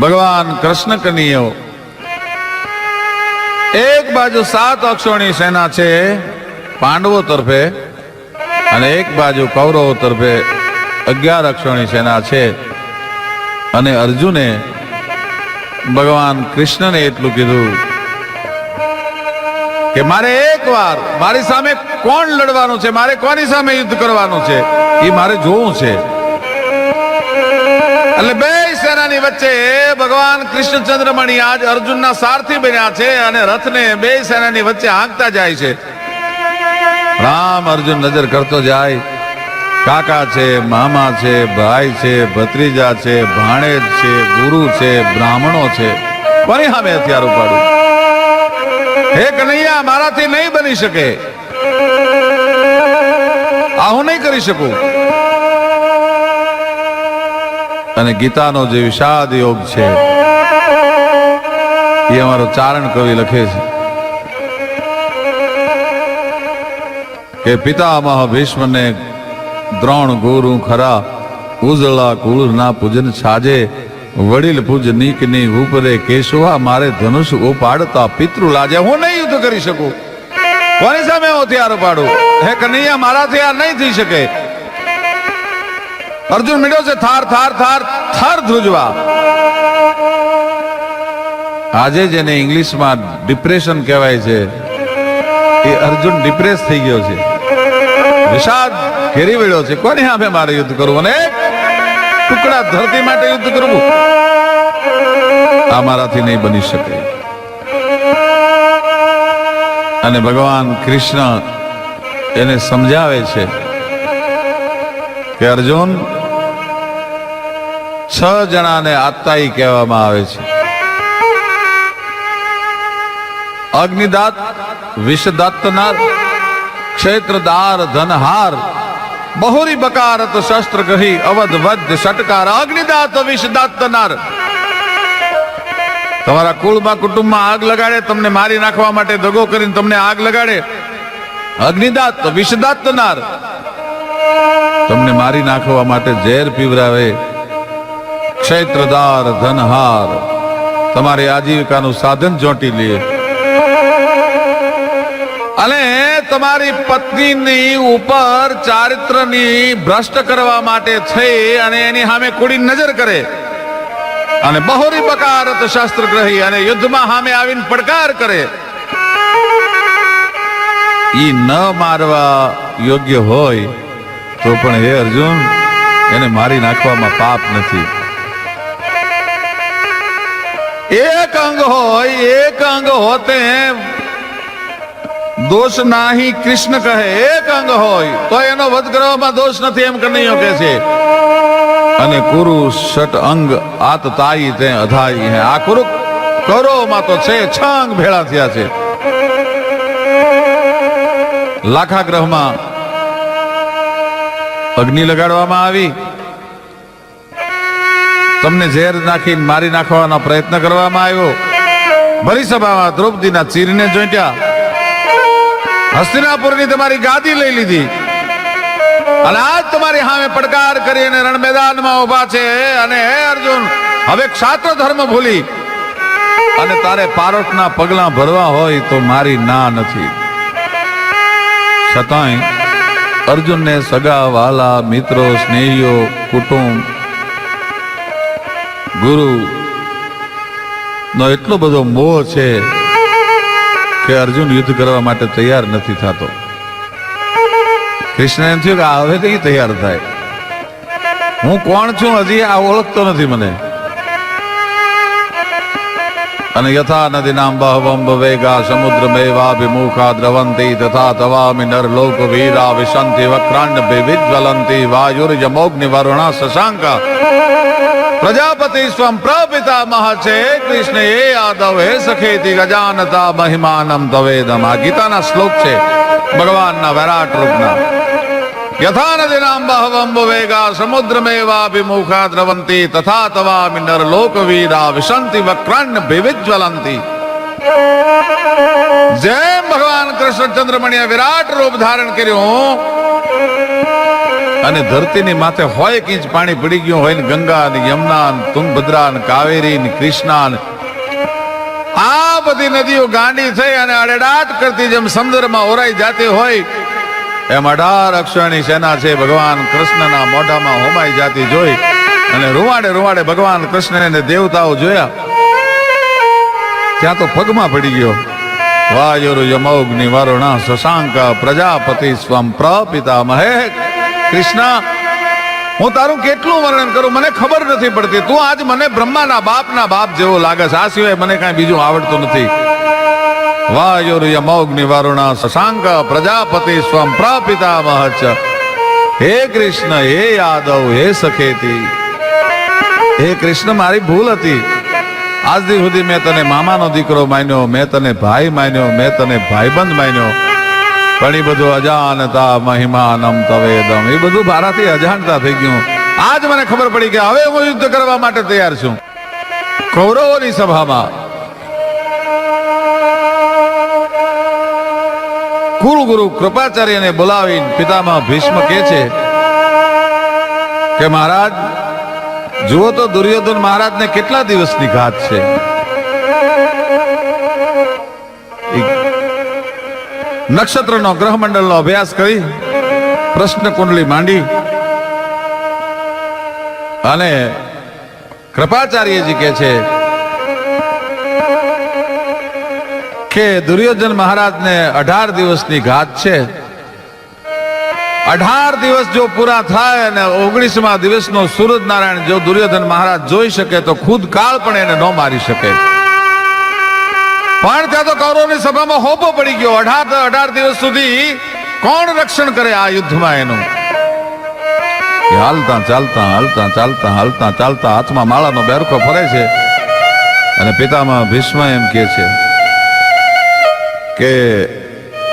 ભગવાન કૃષ્ણ કનૈયો. એક બાજુ સાત અક્ષોણી સેના છે પાંડવો તરફે અને એક બાજુ કૌરવો તરફે અગિયાર અક્ષોણી સેના છે. અને અર્જુને ભગવાન કૃષ્ણને એટલું કીધું કે મારે એકવાર મારી સામે કોણ લડવાનું છે? મારે કોની સામે યુદ્ધ કરવાનું છે? એ મારે જોવું છે. એટલે બે સેનાની વચ્ચે ભગવાન કૃષ્ણચંદ્રમણી આજ અર્જુનના સારથી બન્યા છે અને રથને બે સેનાની વચ્ચે હાંકતા જાય છે. રામ અર્જુન નજર કરતો જાય. કાકા છે, મામા છે, ભાઈ છે, ભત્રીજા છે, ભાણેજ છે, ગુરુ છે, બ્રાહ્મણો છે. કોની સામે હથિયાર ઉપાડું હે કનૈયા, મારાથી નહીં બની શકે. આ હું નહીં કરી શકું. અને ગીતાનો જે વિષાદ યોગ છે, એ અમારો ચારણ કવિ લખે છે. કે પિતામહ ભીષ્મને દ્રોણ ગુરુ ખરા, ઉજળા કુળના પૂજન સાજે વડીલ પૂજ નીકની ઉપરે કેશવા મારે ધનુષ ઉપાડતા પિતૃ લાજે. હું નહીં યુદ્ધ કરી શકું. કોની સામે હું હથિયાર ઉપાડું? હે કનૈયા મારાથી આ નહીં થઈ શકે. અર્જુન મીડ્યો છે, થાર થાર થાર થાર ધ્રુજવા. આજે જેને ઇંગ્લિશમાં ડિપ્રેશન કહેવાય છે, એ અર્જુન ડિપ્રેસ થઈ ગયો છે. વિષાદ ઘેરી વળ્યો છે, કોની સામે મારે યુદ્ધ કરવું? અને ટુકડા ધરતી માટે યુદ્ધ કરવું. આ મારાથી નહીં બની શકે. અને ભગવાન કૃષ્ણ એને સમજાવે છે કે અર્જુન છ જણાને આત્તાઈ કહેવામાં આવે છે. અગ્નિદાત વિષદત્તનાર ક્ષેત્રદાર ધનહાર, બહુરી બકારત શસ્ત્ર કહી અવધ વધ ષટકાર, અગ્નિદાત, વિષદત્તનાર. તમારા કુળમાં, કુટુંબમાં આગ લગાડે, તમને મારી નાખવા માટે દગો કરીને તમને આગ લગાડે. અગ્નિદાત, વિષદત્તનાર. તમને મારી નાખવા માટે ઝેર પીવરાવે. ક્ષેત્રદાર ધનહાર, તમારી આજીવિકાનું સાધન ચોંટી લે. અને તમારી પત્નીની ઉપર ચારિત્રની ભ્રષ્ટ કરવા માટે થઈ અને એની સામે કુડી નજર કરે. અને બહોરી બકારત શાસ્ત્ર ગ્રહી અને યુદ્ધમાં સામે આવીને પડકાર કરે. ઈ ન મારવા યોગ્ય હોય તો પણ હે અર્જુન, એને મારી નાખવામાં પાપ નથી. એક અંગ હોય, એક અંગ હોતે દોષ નાહી કૃષ્ણ કહે, એક અંગ હોય, તો એનો વધ દોષ નથી એમ કનૈયો કે છે. અને કુરુ ષટ અંગ આત તાઈ તે અધાઈ હે. આ કુરુ કરોમાં તો છે છ અંગ ભેળા થયા છે. લાખા ગ્રહમાં અગ્નિ લગાડવામાં આવી. તમને ઝેર નાખી મારી નાખવાનો પ્રયત્ન કરવામાં આવ્યો. ભરી સભામાં દ્રૌપદીના ચીરને જોઈટ્યા. હસ્તિનાપુરની તમારી ગાદી લઈ લીધી. અને આજ તમારી સામે પડકાર કરી અને રણ મેદાનમાં ઊભા છે અને હે અર્જુન, હવે ક્ષાત્ર ધર્મ ભૂલી. અને તારે પારોટના પગલા ભરવા હોય તો મારી ના નથી. છતાંય અર્જુનને સગા વાલા, મિત્રો, સ્નેહીઓ, કુટુંબ ગુરુ, નો એટલો બધો મોહ છે કે અર્જુન યુદ્ધ કરવા માટે તૈયાર નથી થતો. કૃષ્ણ એમ થયું કે હવે કઈ તૈયાર થાય. હું કોણ છું હજી આ ઓળખતો નથી મને. અને યથા નદી નામ બહવમ વેગા સમુદ્ર મેવાભિમુખા દ્રવંતી તથા તવામિ નર લોક વીરા વિશંતિ વક્રાંડ વિજ્વલંતી વાયુર્યમોગ્નિ વરુણા શશાંકા. પ્રજાપતિ સ્વમ પ્રપિતામહ છે કૃષ્ણ એ યાદવ હે સખેતી ગજાનતા મહિમાનમ તવેદમ. આ ગીતાના શ્લોક છે ભગવાનના વિરાટ રૂપના. યથા નદી નામ બહવંબ વેગા સમુદ્રમેવાભિમુખા દ્રવંતી તથા તવામિ નર લોકવીરા વિશંતિ વક્રાન્ન વિવિજ્વલંતી જેમ ભગવાન કૃષ્ણચંદ્રમણીએ વિરાટ રૂપ ધારણ કર્યું અને ધરતીની માથે હોય એક ઇંચ પાણી પડી ગયું હોય ને ગંગા ને યમુના ને તુંગભદ્રા ને કાવેરી ને કૃષ્ણા ને આ બધી નદીઓ ગાંડી થઈ અને અડેડાટ કરતી જેમ સમુદ્રમાં ઓરાઈ જાતી હોય, એમ અઢાર અક્ષરની સેના છે, ભગવાન કૃષ્ણના મોઢામાં હોમાઈ જાતી જોઈ અને રૂવાડે રૂવાડે ભગવાન કૃષ્ણને દેવતાઓ જોયા. ત્યાં તો પગમાં પડી ગયો. વાયુર યમોગ્નિ વરુણ શશાંક પ્રજાપતિ સ્વમ પ્રપિતા મહે કૃષ્ણ, હું તારું કેટલું વર્ણન કરું? મને ખબર નથી પડતી. તું આજ મને બ્રહ્માના બાપના બાપ જેવો લાગે છે. આ સિવાય મને કાંઈ બીજું આવડતું નથી. વાયુર યમોગ્નિ વરુણ શશાંક પ્રજાપતિ સ્વમ પ્રપિતા મહચ હે કૃષ્ણ, હે યાદવ, હે સખેતી. હે કૃષ્ણ, મારી ભૂલ હતી. આજથી સુધી મેં તને મામાનો દીકરો માન્યો, મેં તને ભાઈ માન્યો, મેં તને ભાઈબંધ માન્યો. એ બધું અજાનતા, મહિમાનમ તવેદમ, એ બધું મારાથી અજાણતા થઈ ગયું. આજ મને ખબર પડી કે હવે હું યુદ્ધ કરવા માટે તૈયાર છું. કૌરવોની સભામાં. કુલગુરુ કૃપાચાર્યને બોલાવીને પિતામાં ભીષ્મ કહે છે કે મહારાજ, જુઓ તો દુર્યોધન મહારાજને કેટલા દિવસની ઘાત છે. નક્ષત્રનો ગ્રહમંડળનો અભ્યાસ કરી પ્રશ્ન કુંડલી માંડી અને કૃપાચાર્યજી કહે છે કે દુર્યોધન મહારાજને અઢાર દિવસની ઘાત છે. અઢાર દિવસ જો પૂરા થાય અને ઓગણીસમા દિવસનો સૂરજ નારાયણ જો દુર્યોધન મહારાજ જોઈ શકે તો ખુદ કાળ પણ એને ન મારી શકે. પણ ત્યાં તો કૌરવની સભામાં હોપો પડી ગયો. અઢાર અઢાર દિવસ સુધી કોણ રક્ષણ કરે આ યુદ્ધમાં એનું? હાલતા ચાલતા હાલતા ચાલતા હાલતા ચાલતા હાથમાં માળાનો બેરકો ફરે છે અને પિતામાં ભીષ્મ એમ કે છે કે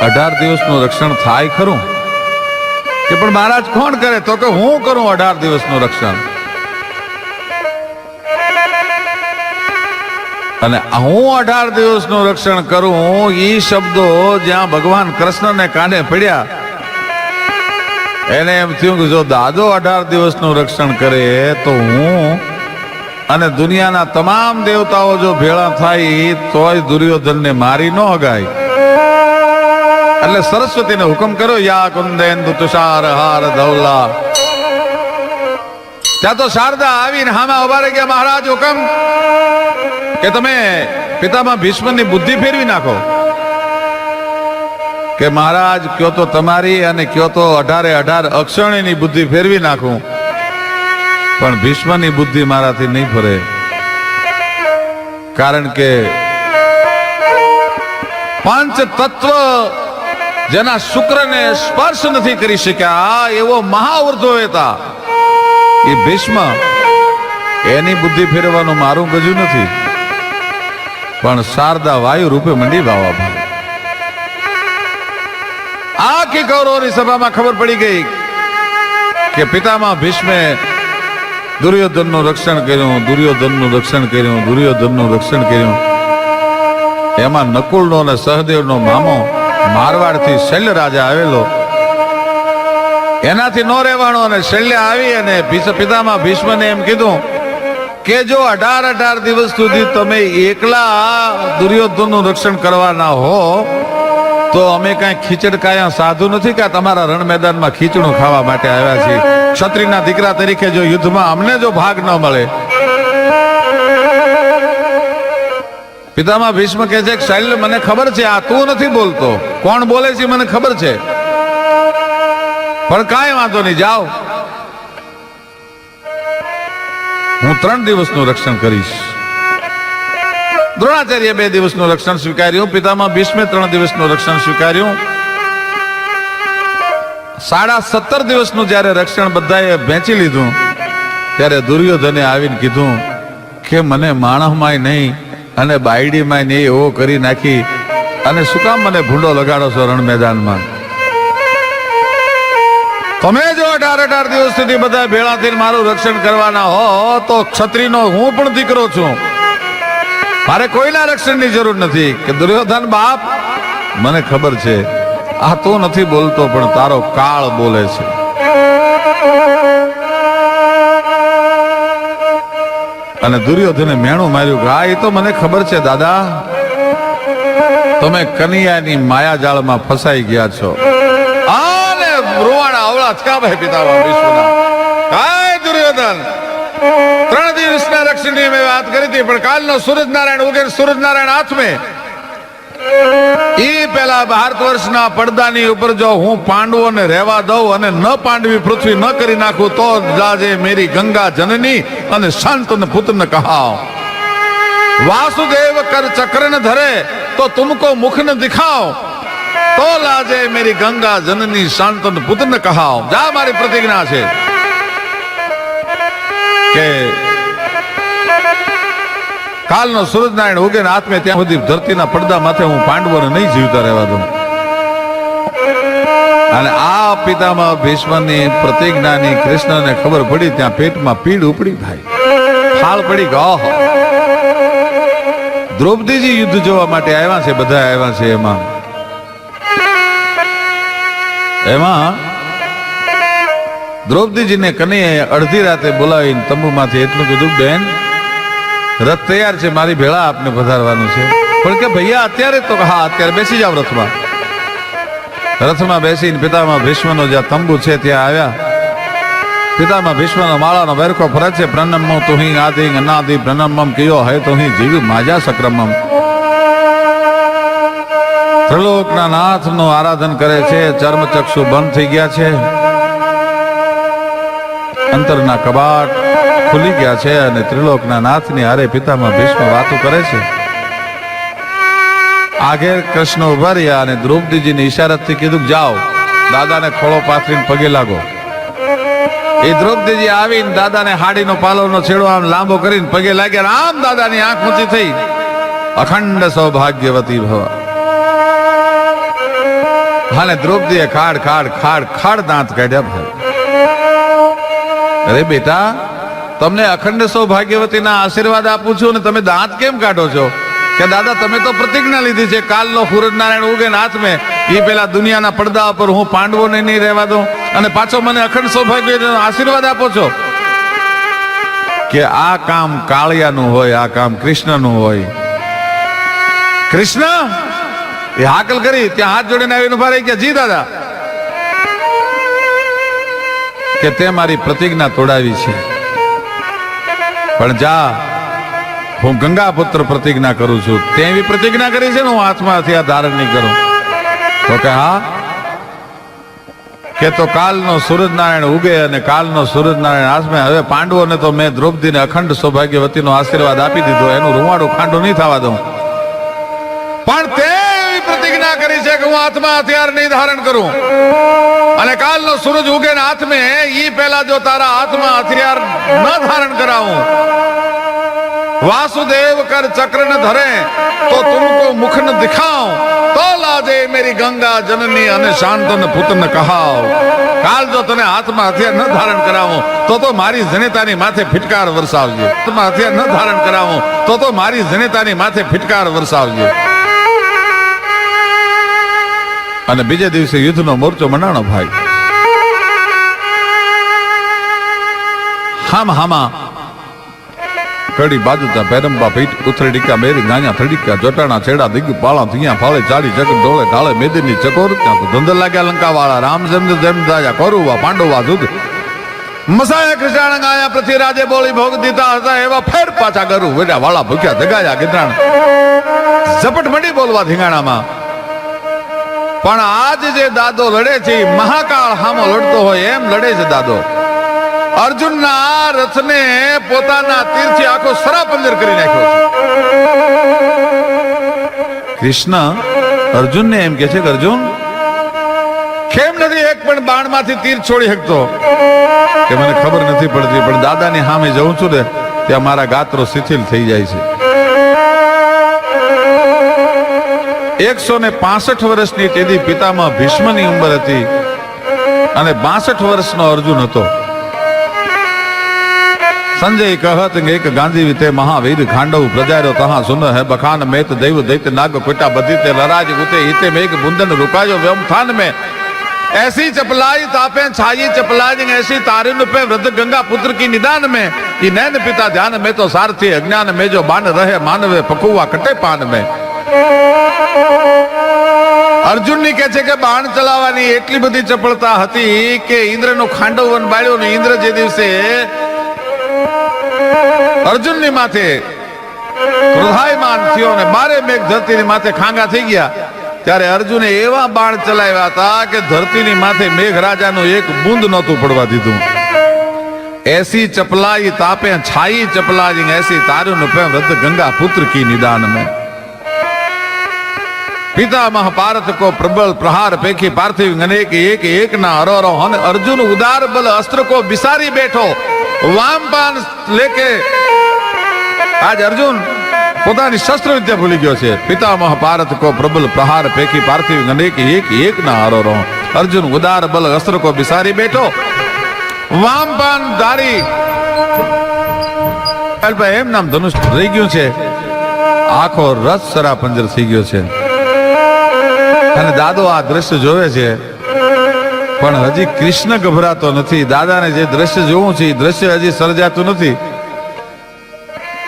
અઢાર દિવસનું રક્ષણ થાય ખરું? કે પણ મહારાજ કોણ કરે? તો કે હું કરું અઢાર દિવસનું રક્ષણ. હું અઢાર દિવસનું રક્ષણ કરું એ શબ્દો જ્યાં ભગવાન કૃષ્ણને કાને પડ્યા, એને એમ થયું કે જો દાદો અઢાર દિવસનું રક્ષણ કરે તો હું અને દુનિયાના તમામ દેવતાઓ જો ભેળા થાય, તોય દુર્યોધનને મારી ન હગાય. એટલે સરસ્વતીને હુકમ કર્યો, યા કુંદેન્દુ તુષાર હાર ધવલા. ત્યાં તો શારદા આવીને હામાં ઊભા રહી ગયા, મહારાજ, હુકમ કે તમે પિતામાં ભીષ્મની બુદ્ધિ ફેરવી નાખો. કે મહારાજ, કયો તો તમારી અને કયો તો અઢારે અઢાર અક્ષરણીની બુદ્ધિ ફેરવી નાખું. પણ ભીષ્મની બુદ્ધિ મારાથી નહીં ફરે. કારણ કે પાંચ તત્વ જેના શુક્રને સ્પર્શ નથી કરી શક્યા એવો મહાવૃદ્ધો હતા. એ ભીષ્મ, એની બુદ્ધિ ફેરવવાનું મારું ગજું નથી. પણ શારદા વાયુ રૂપે મંડી ભાવા. ભાઈ આખી કૌરવની સભામાં ખબર પડી ગઈ કે પિતામાં ભીષ્મે દુર્યોધનનું રક્ષણ કર્યું, દુર્યોધનનું રક્ષણ કર્યું, દુર્યોધનનું રક્ષણ કર્યું. એમાં નકુલનો અને સહદેવનો મામો મારવાડથી શૈલ્ય રાજા આવેલો. એનાથી નો રહેવાનો અને શૈલ્ય આવી અને પિતામાં ભીષ્મને એમ કીધું કે જો અઢાર અઢાર દિવસ સુધી તમે એકલા દુર્યોધનનું રક્ષણ કરવાના હો, તો અમે કાંઈ ખીચડ કાયા સાધુ નથી કે તમારા રણ મેદાનમાં ખીચડું ખાવા માટે આવ્યા છીએ? ક્ષત્રિયના દીકરા તરીકે જો યુદ્ધમાં અમને જો ભાગ ન મળે. પિતામાં ભીષ્મ કહે છે કે શૈલ્ય મને ખબર છે, આ તું નથી બોલતો. કોણ બોલે છે મને ખબર છે? પણ કાંઈ વાંધો નહીં, જાઓ. હું ત્રણ દિવસનું રક્ષણ કરીશ. દ્રોણાચાર્ય બે દિવસનું રક્ષણ સ્વીકાર્યું, પિતામાં ભીષ્મે ત્રણ દિવસનું રક્ષણ સ્વીકાર્યું. સાડા સત્તર દિવસનું જ્યારે રક્ષણ બધાએ વેચી લીધું, ત્યારે દુર્યોધને આવીને કીધું કે મને માણસમાંય નહીં અને બાયડીમાંય નહીં, એવો કરી નાખી. અને શું કામ મને ભૂંડો લગાડો છો રણ મેદાનમાં? તમે જો અઢાર અઢાર દિવસ સુધી બધા ભેળા થઈને મારું રક્ષણ કરવાના હો, તો છત્રીનો હું પણ દીકરો છું. મારે કોઈના રક્ષણની જરૂર નથી કે દુર્યોધન બાપ, મને ખબર છે, આ તો નથી બોલતો, પણ તારો કાળ બોલે છે. અને દુર્યોધને મેણું માર્યું કે એ તો મને ખબર છે, દાદા. તમે કનિયાની માયાજાળમાં ફસાઈ ગયા છો. અવળા થયા ભાઈ પિતામાં કાય દુર્યોધન. ત્રણ દિવસના રક્ષણની મેં વાત કરી હતી, પણ કાલનો સૂરજનારાયણ ઉગે સૂરજનારાયણ હાથમે ઈ પેલા ભારત વર્ષના પડદાની ઉપર જો હું પાંડવોને રહેવા દઉં અને ન પાંડવી પૃથ્વી ન કરી નાખું, તો જાજે મેરી ગંગા જનની અને શાંતન પુત્ર કહાવ. વાસુદેવ કર ચક્ર ન ધરે, તો તુમકો મુખ ન દિખાવ. તો લાજે મેરી ગંગા જનની શાંતન પુત્ર ન કહાવ. જા મારી પ્રતિજ્ઞા છે. કે કાલનો સૂરજનારાયણ ઉગે ને આત્મે ત્યાં સુધી ધરતીના પડદા માથે હું પાંડવોને નહીં જીવતા રહેવા દઉં. અને આ પિતામાં ભીષ્મની પ્રતિજ્ઞાની કૃષ્ણને ખબર પડી ત્યાં પેટમાં પીડ ઉપડી થાય. ફાળ પડી ગયો. દ્રૌપદીજી યુદ્ધ જોવા માટે આવ્યા છે બધા આવ્યા છે એમાં. એમાં દ્રૌપદીજીને કનૈયાએ અડધી રાતે બોલાવીને તંબુમાંથી એટલું કીધું, બેન, રથ તૈયાર છે, મારી ભેળા આપને પધારવાનું છે. પણ કે ભૈયા, અત્યારે તો હા, અત્યારે બેસી જાવ રથમાં. રથમાં બેસીને પિતામાં ભીષ્મનો જ્યાં તંબુ છે, ત્યાં આવ્યા. પિતામાં ભીષ્મનો માળાનો વેરખો ફરજ છે, પ્રણમમ તુહી આદિ અનાદિ પ્રણમમ કયો હે તુહી જીવ માજા સક્રમમ. ત્રિલોકના નાથનું આરાધન કરે છે, ચર્મચક્ષુ બંધ થઈ ગયા છે. અંતરના કબાટ ખુલી ગયા છે અને ત્રિલોકના નાથની હારે પિતામાં ભીષ્મ વાતો કરે છે. આગળ કૃષ્ણ ઊભા રહ્યા અને દ્રૌપદીજીની ઈશારતથી કીધું, જાઓ, દાદાને ખોળો પાથરીને પગે લાગો. એ દ્રૌપદીજી આવીને દાદાને હાડીનો પાલોનો છેડો આમ લાંબો કરીને પગે લાગ્યા આમ દાદાની આંખ ઊંચી થઈ. અખંડ સૌભાગ્યવતી ભવ હાલે દ્રૌપદીએ ખાડ ખાડ ખાડ ખાડ દાંત કાઢ્યા ભાઈ. અરે બેટા, તમને અખંડ સૌભાગ્યવતીના આશીર્વાદ આપું છું અને તમે દાંત કેમ કાઢો છો? કે દાદા, તમે તો પ્રતિજ્ઞા લીધી છે, કાલનો સૂરજનારાયણ ઉગે ને મેં એ પેલા દુનિયાના પડદા ઉપર હું પાંડવોને નહીં રહેવા દઉં અને પાછો મને અખંડ સૌભાગ્ય આશીર્વાદ આપો છો? કે આ કામ કાળિયાનું હોય, આ કામ કૃષ્ણનું હોય. કૃષ્ણ! એ હાકલ કરી, ત્યાં હાથ જોડીને આવીને ઊભા રહી કે જી, દાદા. કે તે મારી પ્રતિજ્ઞા તોડાવી છે. પણ જા, હું ગંગા પુત્ર પ્રતિજ્ઞા કરું છું. તે એવી પ્રતિજ્ઞા કરી છે ને હું હાથમાંથી આ ધારણ નહીં કરું. તો કે હા. કે તો કાલનો સૂરજનારાયણ ઉગે અને કાલનો સૂરજનારાયણ આસમે. હવે પાંડવોને તો મેં દ્રૌપદીને અખંડ સૌભાગ્યવતીનો આશીર્વાદ આપી દીધો. એનું રૂવાડું ખાંડું નહીં થવા દઉં. પણ તે એવી પ્રતિજ્ઞા કરી છે કે હું હાથમાં હથિયાર નહીં ધારણ કરું. અને કાલનો સૂરજ ઉગે ને હાથમે ઈ પહેલા જો તારા હાથમાં હથિયાર ન ધારણ કરાવું. વાસુદેવ કર ચક્ર ન ધરે, તો તુમકો મુખ ન દિખાવ. તો લાજે મેરી ગંગા જનની અને શાંતન પુતન કહાવ. કાલ જો તને હાથમાં હથિયાર ન ધારણ કરાવું, તો તો મારી જનેતાની માથે ફિટકાર વરસાવજે. હાથમાં હથિયાર ન ધારણ કરાવું, તો તો મારી જનેતાની માથે ફિટકાર વરસાવજે. અને બીજે દિવસે યુદ્ધનો મોરચો મનાણો ભાઈ. હામ હામા. કડી બાજુતા પેરંબા પીઠ ઉથરડીકા મેરી નાના થડીકા જોટાણા છેડા દિગ પાળા ધીયા ફાળે ચાડી જગ ડોળે ઢાળે મેદની ચકોર ત્યાં ધંધ લાગ્યા લંકા વાળા રામચંદ્ર જેમ દાયા કરુવા પાંડવા દૂધ મસાયા કૃષ્ણ ગાયા પૃથ્વીરાજે બોલી ભોગ દીધા હતા એવા ફેર પાછા કરું વેડા વાળા ભૂખ્યા જગાયા ગીતરાણ ઝપટ મડી બોલવા ધીંગાણામાં. પણ આજ જે દાદો લડે છે મહાકાળ હામો લડતો હોય, એમ લડે છે દાદો. અર્જુનના આ રથને પોતાના તીરથી આખો સરાપંજર કરી નાખ્યો છે. કૃષ્ણ અર્જુનને એમ કે છે કે, અર્જુન કેમ નથી એક પણ બાણમાંથી તીર છોડી શકતો. કે મને ખબર નથી પડતી, પણ દાદાની સામે જઉં છું ને, ત્યાં મારા ગાત્રો શિથિલ થઈ જાય છે. એકસો ને પાસઠ વર્ષની તેદી પિતામાં ભીષ્મની ઉંમર હતી અને બાસઠ વર્ષનો અર્જુન હતો સંજય કહત કે એક ગાંધી વિતે મહાવીર ખાંડવ પ્રજાર્યો તહા સુન હે બખાન મેત દૈવ દૈત નાગ કોટા બધી તે લરાજ ઉતે હિતે મેઘ બુંદન રૂકાયો વ્યમ થાન મે ऐसी चपलाई तापे छाई चपलाई ऐसी तारिन पे वृद्ध गंगा पुत्र की निदान में कि नैन पिता ध्यान में तो सारथी अज्ञान में जो बान रहे मानवे पकुआ कटे पान में અર્જુનની કહે છે કે બાણ ચલાવવાની એટલી બધી ચપળતા હતી કે ઇન્દ્રનો ખાંડવ વન બાળ્યો ને ઇન્દ્ર જે દિવસે અર્જુનની માથે ક્રોધાયમાન થયો ને બારે મેઘ ધરતીની માથે ખાંગા થઈ ગયા, ત્યારે અર્જુને એવા બાણ ચલાવ્યા હતા કે ધરતીની માથે મેઘરાજાનું એક બુંદ નહોતું પડવા દીધું. એસી ચપલાઈ તાપે છાઈ ચપલાઈ એસી તારું નું પેમ રદ ગંગા પુત્ર કી નિદાન મેં પિતામહ પારત કો પ્રબળ પ્રહાર પૈકી પાર્થિવ અનેક એક એક ના હરોરો અને અર્જુન ઉદાર બલ અસ્ત્ર કો બિસારી બેઠો. વામપાન લેકે આજ અર્જુન પોતાની શસ્ત્ર વિદ્યા ભૂલી ગયો છે. પિતામહ પારત કો પ્રબલ પ્રહાર પૈકી પાર્થિવ અનેક એક એક ના હરોરો અર્જુન ઉદાર બલ અસ્ત્ર કો બિસારી બેઠો. વામપાન ધારી. એમ નામ ધનુષ રહી ગયું છે. આખો રસ સરા પંજર થઈ ગયો છે. અને દાદો આ દ્રશ્ય જોવે છે. પણ હજી કૃષ્ણ ગભરાતો નથી. દાદાને જે દ્રશ્ય જોવું છે, એ દ્રશ્ય હજી સર્જાતું નથી.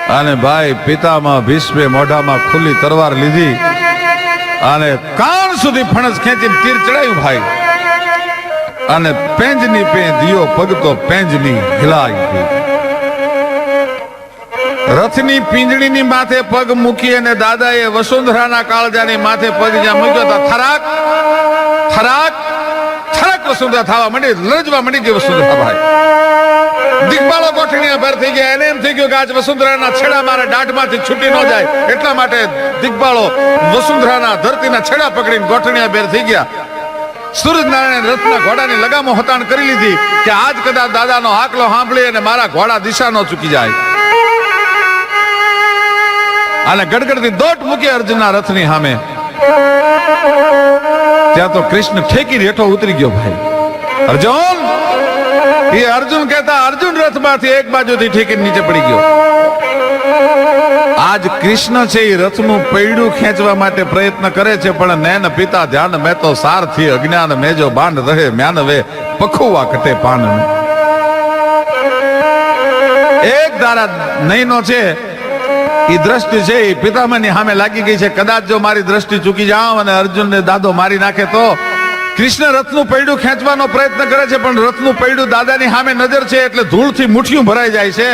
અને ભાઈ પિતામાં ભીષ્મે મોઢામાં ખુલ્લી તરવાર લીધી. અને કાન સુધી ફણસ ખેંચીને તીર ચડાયું ભાઈ. અને પેંજની પે દિયો પગતો પેંજની હિલાઈ ગઈ. રથની પિંજણીની માથે પગ મૂકી અને દાદાએ વસુંધરાના કાળજાની માથે પગ જ્યાં મૂક્યો તો થરાક થરાક થરાક વસુંધરા થવા માંડી, લજવા માંડી ગઈ વસુંધરા ભાઈ. દિગ્બાળો ગોઠણીયા ભર થઈ ગયા, એને એમ થઈ ગયું કે આજ વસુંધરાના છેડા મારા દાઢમાંથી છૂટી ન જાય. એટલા માટે દિગ્બાળો વસુંધરાના ધરતીના છેડા પકડીને ગોઠણીયા બેર થઈ ગયા. સૂરજનારાયણ રથના ઘોડાની લગામો હતાણ કરી લીધી કે આજ કદાચ દાદાનો હાકલો સાંભળી અને મારા ઘોડા દિશા ન ચૂકી જાય. અને ગડગડતી દોટ મૂકી અર્જુનના રથની સામે. ત્યાં તો કૃષ્ણ ઠેકી રેઠો ઉતરી ગયો ભાઈ. અર્જુન! એ અર્જુન કહેતા અર્જુન રથમાંથી એક બાજુથી ઠેકી નીચે પડી ગયો. આજ કૃષ્ણ છે એ રથનું પૈડું ખેંચવા માટે પ્રયત્ન કરે છે, પણ નૈન પિતા ધ્યાન મેં તો સારથી અજ્ઞાન મેજો બાંધ રહે, મ્યાનવે પખુવા કટે પાન એક ધારા નહીનો છે એ દ્રષ્ટિ છે એ પિતામહની સામે લાગી ગઈ છે. કદાચ જો મારી દ્રષ્ટિ ચૂકી જાઉં અને અર્જુનને દાદો મારી નાખે તો કૃષ્ણ રથનું પૈડું ખેંચવાનો પ્રયત્ન કરે છે, પણ રથનું પૈડું દાદાની સામે નજર છે એટલે ધૂળથી મુઠ્ઠીયું ભરાઈ જાય છે.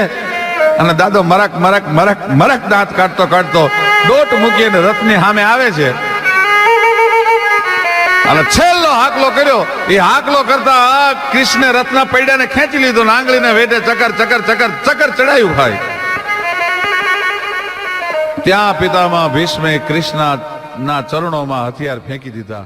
અને દાદો મરક મરક મરક મરક દાંત કાઢતો કાઢતો દોટ મૂકી અને રથની સામે આવે છે. અને છેલ્લો હાકલો કર્યો. એ હાકલો કરતા કૃષ્ણ રથના પૈડાને ખેંચી લીધો આંગળીને વેઢે ચકર ચકર ચકર ચકર ચડાયું ભાઈ. ત્યાં પિતામાં ભીષ્મે કૃષ્ણના ચરણોમાં હથિયાર ફેંકી દીધા.